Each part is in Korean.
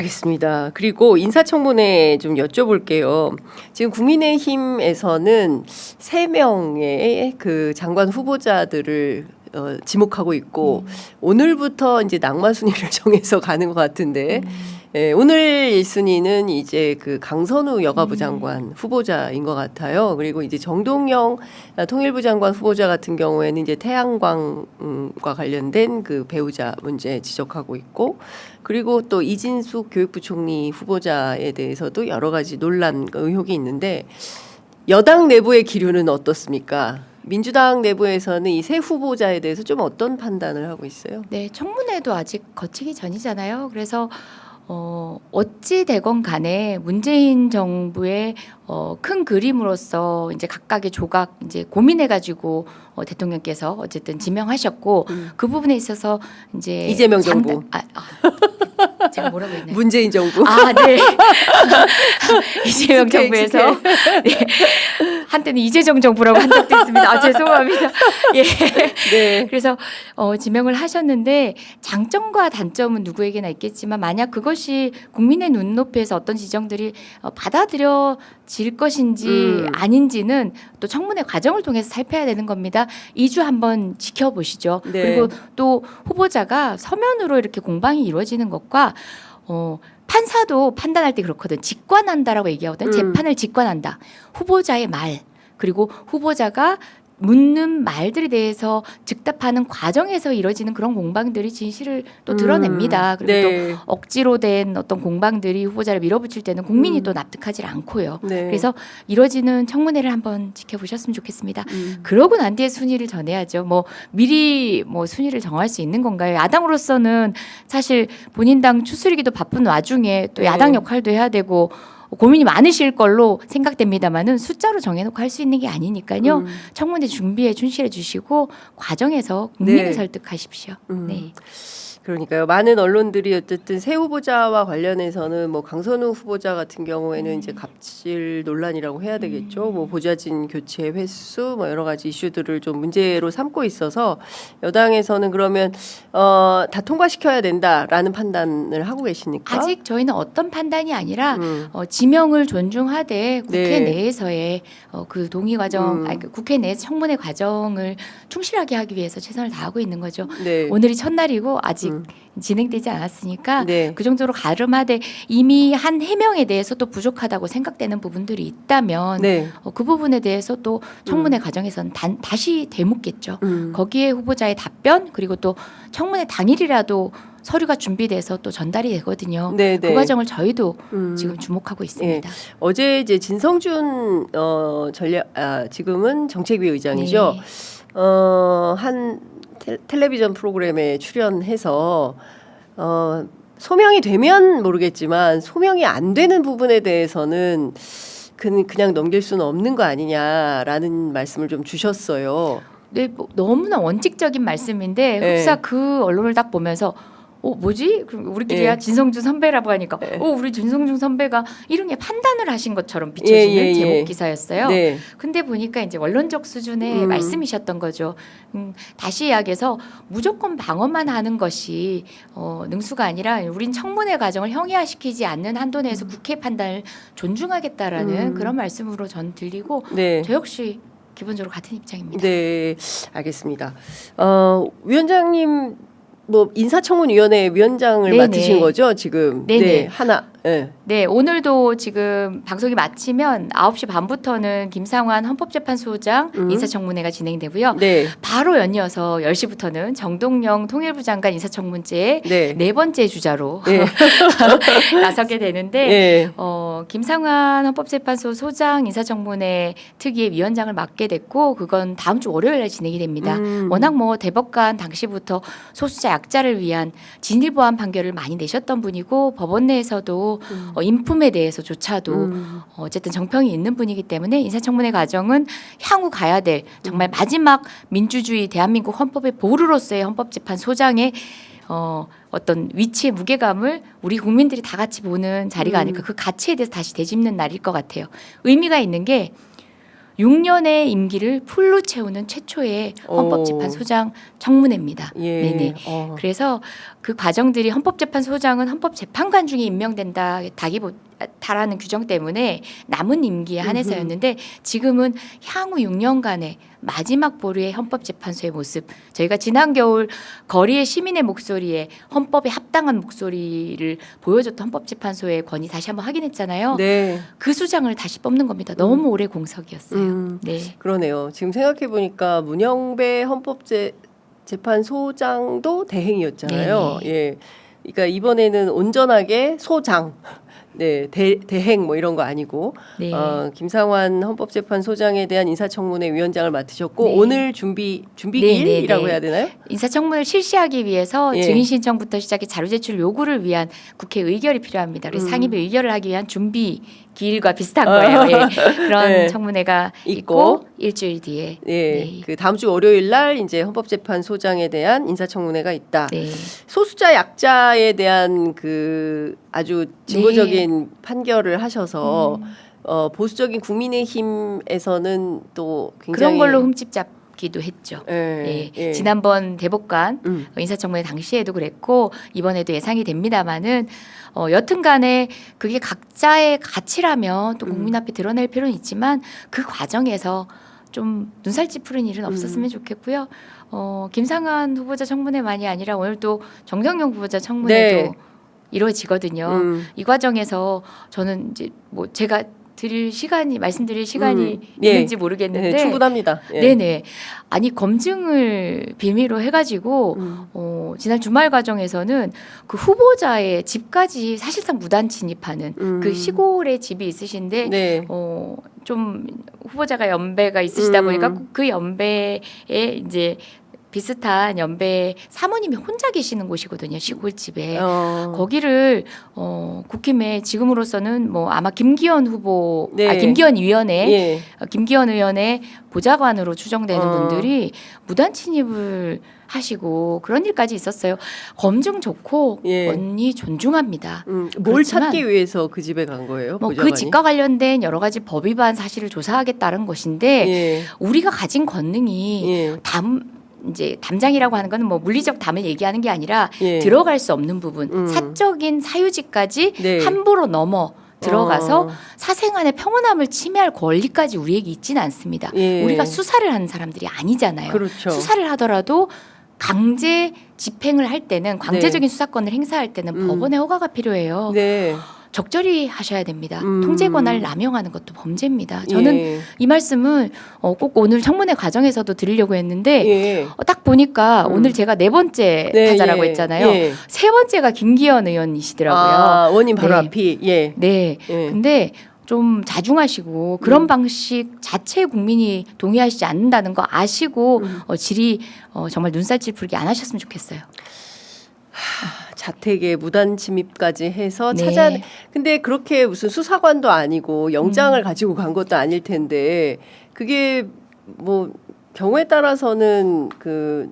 알겠습니다. 그리고 인사청문회 좀 여쭤볼게요. 지금 국민의힘에서는 세 명의 그 장관 후보자들을 어, 지목하고 있고 오늘부터 이제 낙마 순위를 정해서 가는 것 같은데 예, 오늘 1순위는 이제 그 강선우 여가부 장관 후보자인 것 같아요. 그리고 이제 정동영 통일부 장관 후보자 같은 경우에는 이제 태양광과 관련된 그 배우자 문제 지적하고 있고 그리고 또 이진숙 교육부 총리 후보자에 대해서도 여러 가지 논란 의혹이 있는데 여당 내부의 기류는 어떻습니까? 민주당 내부에서는 이 새 후보자에 대해서 좀 어떤 판단을 하고 있어요? 네, 청문회도 아직 거치기 전이잖아요. 그래서 어, 어찌 되건 간에 문재인 정부의 어, 큰 그림으로서 이제 각각의 조각 이제 고민해가지고 어, 대통령께서 어쨌든 지명하셨고 음. 그 부분에 있어서 이제 이재명 정부. 장단- 아, 아, 제가 뭐라고 했나요? 문재인 정부. 아, 네. 이재명 익숙해, 정부에서 네. 한때는 이재정 정부라고 한 적도 있습니다. 아, 죄송합니다. 예. 네. 그래서 어, 지명을 하셨는데 장점과 단점은 누구에게나 있겠지만 만약 그것이 국민의 눈높이에서 어떤 지정들이 어, 받아들여질 것인지 음. 아닌지는 또 청문회 과정을 통해서 살펴야 되는 겁니다. 2주 한번 지켜보시죠. 네. 그리고 또 후보자가 서면으로 이렇게 공방이 이루어지는 것과 어, 판사도 판단할 때 그렇거든. 직관한다라고 얘기하거든. 음. 재판을 직관한다. 후보자의 말 그리고 후보자가 묻는 말들에 대해서 즉답하는 과정에서 이뤄지는 그런 공방들이 진실을 또 드러냅니다. 음, 그리고 네. 또 억지로 된 어떤 공방들이 후보자를 밀어붙일 때는 국민이 음. 또 납득하지 않고요. 네. 그래서 이뤄지는 청문회를 한번 지켜보셨으면 좋겠습니다. 음. 그러고 난 뒤에 순위를 정해야죠. 뭐 미리 뭐 순위를 정할 수 있는 건가요? 야당으로서는 사실 본인 당 추스리기도 바쁜 와중에 또 네. 야당 역할도 해야 되고 고민이 많으실 걸로 생각됩니다만은 숫자로 정해놓고 할 수 있는 게 아니니까요. 음. 청문회 준비에 충실해 주시고 과정에서 국민을 네. 설득하십시오. 음. 네. 그러니까요. 많은 언론들이 어쨌든 새 후보자와 관련해서는 뭐 강선우 후보자 같은 경우에는 이제 갑질 논란이라고 해야 되겠죠. 뭐 보좌진 교체 횟수 뭐 여러 가지 이슈들을 좀 문제로 삼고 있어서 여당에서는 그러면 어, 다 통과시켜야 된다라는 판단을 하고 계십니까? 아직 저희는 어떤 판단이 아니라 음. 어, 지명을 존중하되 국회 네. 내에서의 어, 그 동의 과정, 음. 아니, 그 국회 내 청문회 과정을 충실하게 하기 위해서 최선을 다하고 있는 거죠. 네. 오늘이 첫날이고 아직 음. 진행되지 않았으니까 네. 그 정도로 가름하되 이미 한 해명에 대해서 또 부족하다고 생각되는 부분들이 있다면 네. 어, 그 부분에 대해서 또 청문회 과정에서는 단, 다시 되묻겠죠. 음. 거기에 후보자의 답변 그리고 또 청문회 당일이라도 서류가 준비돼서 또 전달이 되거든요. 네, 그 네. 과정을 저희도 음. 지금 주목하고 있습니다. 어제 이제 진성준 어 전략 아 지금은 정책위 의장이죠. 네. 어한 텔레비전 프로그램에 출연해서 어 소명이 되면 모르겠지만 소명이 안 되는 부분에 대해서는 그 그냥 넘길 수는 없는 거 아니냐라는 말씀을 좀 주셨어요. 네, 뭐 너무나 원칙적인 말씀인데 네. 흡사 그 언론을 딱 보면서 어 뭐지? 그럼 우리끼리야 네. 진성준 선배라고 하니까 네. 어 우리 진성준 선배가 이런 게 판단을 하신 것처럼 비춰지는 예, 예, 예. 제목 기사였어요. 네. 근데 보니까 이제 원론적 수준의 음. 말씀이셨던 거죠. 음, 다시 이야기해서 무조건 방어만 하는 것이 어, 능수가 아니라 우린 청문회 과정을 형이화시키지 않는 한도 내에서 국회 판단을 존중하겠다라는 음. 그런 말씀으로 전 들리고 네. 저 역시 기본적으로 같은 입장입니다. 네, 알겠습니다. 어, 위원장님 뭐 인사청문위원회 위원장을 네네. 맡으신 거죠 지금? 네네. 네, 하나. 네. 네, 오늘도 지금 방송이 마치면 9시 반부터는 김상환 헌법재판소장 음. 인사청문회가 진행되고요. 네, 바로 연이어서 10시부터는 정동영 통일부 장관 인사청문제의 네, 네 번째 주자로 네. 나서게 되는데 네. 어, 김상환 헌법재판소 소장 인사청문회 특위의 위원장을 맡게 됐고 그건 다음 주 월요일에 진행이 됩니다. 음. 워낙 뭐 대법관 당시부터 소수자 약자를 위한 진일보한 판결을 많이 내셨던 분이고 법원 내에서도 음. 어, 인품에 대해서조차도 음. 어, 어쨌든 정평이 있는 분이기 때문에 인사청문회 과정은 향후 가야 될 정말 음. 마지막 민주주의 대한민국 헌법의 보루로서의 헌법재판 소장의 어, 어떤 위치의 무게감을 우리 국민들이 다 같이 보는 자리가 음. 아닐까 그 가치에 대해서 다시 되짚는 날일 것 같아요. 의미가 있는 게 6년의 임기를 풀로 채우는 최초의 헌법재판 오. 소장 청문회입니다. 예. 네네. 어. 그래서 그 과정들이 헌법재판소장은 헌법재판관 중에 임명된다 다기보 다라는 규정 때문에 남은 임기에 한해서였는데 지금은 향후 6년간의 마지막 보류의 헌법재판소의 모습 저희가 지난 겨울 거리의 시민의 목소리에 헌법에 합당한 목소리를 보여줬던 헌법재판소의 권위 다시 한번 확인했잖아요. 네. 그 수장을 다시 뽑는 겁니다. 너무 오래 공석이었어요. 음. 네. 그러네요. 지금 생각해 보니까 문영배 헌법재 재판소장도 대행이었잖아요. 네네. 예. 그러니까 이번에는 온전하게 소장, 네 대, 대행 뭐 이런 거 아니고 네. 어, 김상환 헌법재판소장에 대한 인사청문회 위원장을 맡으셨고 네. 오늘 준비 준비 네, 기일이라고 네, 네. 해야 되나요? 인사청문을 실시하기 위해서 예. 증인 신청부터 시작해 자료 제출 요구를 위한 국회 의결이 필요합니다. 그래서 음. 상임위 의결을 하기 위한 준비 기일과 비슷한 거예요. 예. 그런 네. 청문회가 있고. 있고, 일주일 뒤에 예. 네. 그 다음 주 월요일 날 이제 헌법재판소장에 대한 인사청문회가 있다. 네. 소수자 약자에 대한 그 아주 진보적인 판결을 하셔서 네. 음, 어, 보수적인 국민의힘에서는 또 굉장히 그런 걸로 흠집 잡 기도 했죠. 예, 예. 예. 지난번 대법관 음. 인사청문회 당시에도 그랬고 이번에도 예상이 됩니다마는 어, 여튼간에 그게 각자의 가치라면 또 국민 앞에 드러낼 필요는 있지만 그 과정에서 좀 눈살 찌푸린 일은 없었으면 좋겠고요. 어, 김상한 후보자 청문회만이 아니라 오늘 또 정경영 후보자 청문회도 네. 이루어지거든요. 음. 이 과정에서 저는 이제 뭐 제가 드릴 시간이 말씀드릴 시간이 음. 예. 있는지 모르겠는데 네, 충분합니다. 예. 네네 아니 검증을 비밀로 해가지고 음. 어, 지난 주말 과정에서는 그 후보자의 집까지 사실상 무단 진입하는 음. 그 시골에 집이 있으신데 네. 어, 좀 후보자가 연배가 있으시다 음. 보니까 그 연배에 이제 비슷한 연배 사모님이 혼자 계시는 곳이거든요 시골집에 어. 거기를 어, 국힘에 지금으로서는 뭐 아마 김기현 후보 네. 아 김기현 위원회 예. 어, 김기현 의원의 보좌관으로 추정되는 어. 분들이 무단 침입을 하시고 그런 일까지 있었어요. 검증 좋고 예. 언니 존중합니다. 음, 뭘 찾기 위해서 그 집에 간 거예요? 뭐 그? 집과 관련된 여러 가지 법 위반 사실을 조사하겠다는 것인데 예. 우리가 가진 권능이 예. 담 이제 담장이라고 하는 거는 뭐 물리적 담을 얘기하는 게 아니라 예. 들어갈 수 없는 부분, 음. 사적인 사유지까지 네. 함부로 넘어 들어가서 어. 사생활의 평온함을 침해할 권리까지 우리에게 있지는 않습니다. 예. 우리가 수사를 하는 사람들이 아니잖아요. 그렇죠. 수사를 하더라도 강제 집행을 할 때는 강제적인 수사권을 행사할 때는 음. 법원의 허가가 필요해요. 네. 적절히 하셔야 됩니다. 음. 통제 권한을 남용하는 것도 범죄입니다. 저는 예. 이 말씀을 어, 꼭 오늘 청문회 과정에서도 드리려고 했는데 예. 어, 딱 보니까 음. 오늘 제가 네 번째 네, 타자라고 예. 했잖아요. 예. 세 번째가 김기현 의원이시더라고요. 아, 원님 바로 네. 앞이 예. 네. 예. 근데 좀 자중하시고 그런 음. 방식 자체에 국민이 동의하시지 않는다는 거 아시고 음. 어, 질의 어, 정말 눈살 찌푸리게 안 하셨으면 좋겠어요. 자택에 무단 침입까지 해서 네. 찾아 근데 그렇게 무슨 수사관도 아니고 영장을 음. 가지고 간 것도 아닐 텐데 그게 뭐 경우에 따라서는 그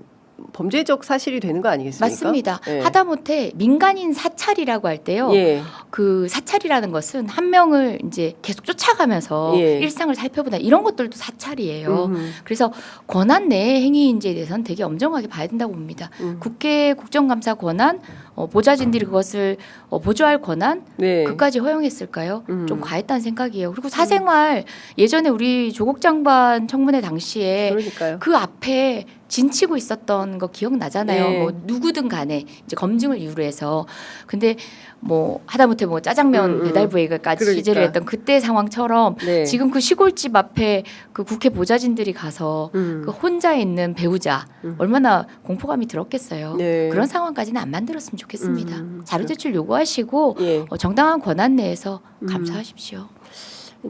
범죄적 사실이 되는 거 아니겠습니까? 맞습니다. 예. 하다못해 민간인 사찰이라고 할 때요. 예. 그 사찰이라는 것은 한 명을 이제 계속 쫓아가면서 예. 일상을 살펴보다 이런 것들도 사찰이에요. 음, 그래서 권한 내의 행위인지에 대해서는 되게 엄정하게 봐야 된다고 봅니다. 음. 국회 국정감사 권한, 어, 보좌진들이 그것을 어, 보조할 권한, 네. 그까지 허용했을까요? 음. 좀 과했다는 생각이에요. 그리고 사생활 예전에 우리 조국 장관 청문회 당시에 그러니까요. 그 앞에 진치고 있었던 거 기억나잖아요. 네. 뭐 누구든 간에 이제 검증을 이유로 해서 근데 뭐 하다못해 뭐 짜장면 음, 음. 배달부에까지 그러니까. 취재를 했던 그때 상황처럼 네. 지금 그 시골집 앞에 그 국회 보좌진들이 가서 음. 그 혼자 있는 배우자 음. 얼마나 공포감이 들었겠어요. 네. 그런 상황까지는 안 만들었으면 좋겠습니다. 음. 자료 제출 요구하시고 예. 어, 정당한 권한 내에서 음. 감사하십시오.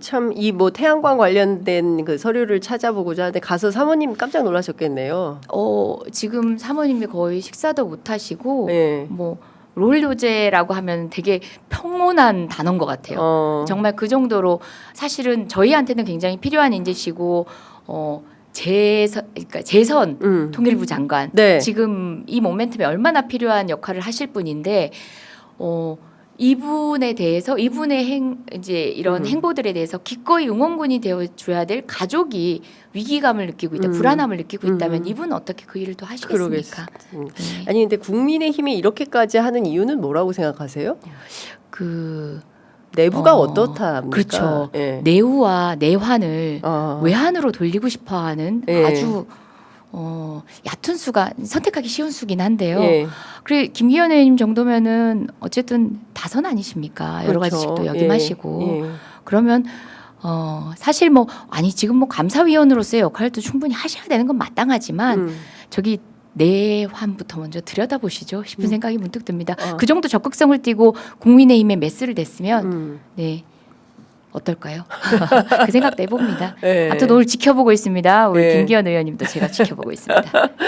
참 이 뭐 태양광 관련된 그 서류를 찾아보고자 하는데 가서 사모님 깜짝 놀라셨겠네요. 어, 지금 사모님이 거의 식사도 못 하시고 네. 뭐 롤 요제라고 하면 되게 평온한 단어인 것 같아요. 어. 정말 그 정도로 사실은 저희한테는 굉장히 필요한 인재시고 어 재선 그러니까 재선 음. 통일부 장관 네. 지금 이 모멘텀에 얼마나 필요한 역할을 하실 분인데 어 이분에 대해서 이분의 행 이제 이런 음. 행보들에 대해서 기꺼이 응원군이 되어 줘야 될 가족이 위기감을 느끼고 있다, 음. 불안함을 느끼고 음. 있다면 이분은 어떻게 그 일을 또. 하시겠습니까? 음. 네. 아니 근데 국민의힘이 이렇게까지 하는 이유는 뭐라고 생각하세요? 그 내부가 어, 어, 떻다 합니까? 그렇죠. 예. 내후와 내환을 어. 외환으로 돌리고 싶어하는 예. 아주 어, 얕은 수가 선택하기 쉬운 수긴 한데요. 예. 그래 김기현 의원님 정도면은 어쨌든 다선 아니십니까? 여러 그렇죠. 가지씩 또 예. 역임하시고 예. 그러면 어 사실 뭐 아니 지금 뭐 감사위원으로서의 역할도 충분히 하셔야 되는 건 마땅하지만 음. 저기 내환부터 먼저 들여다보시죠 싶은 음. 생각이 문득 듭니다. 어. 그 정도 적극성을 띠고 국민의힘에 메스를 댔으면 음. 네 어떨까요? 그 생각도 해봅니다. 예. 하여튼 오늘 지켜보고 있습니다. 우리 네. 김기현 의원님도 제가 지켜보고 있습니다.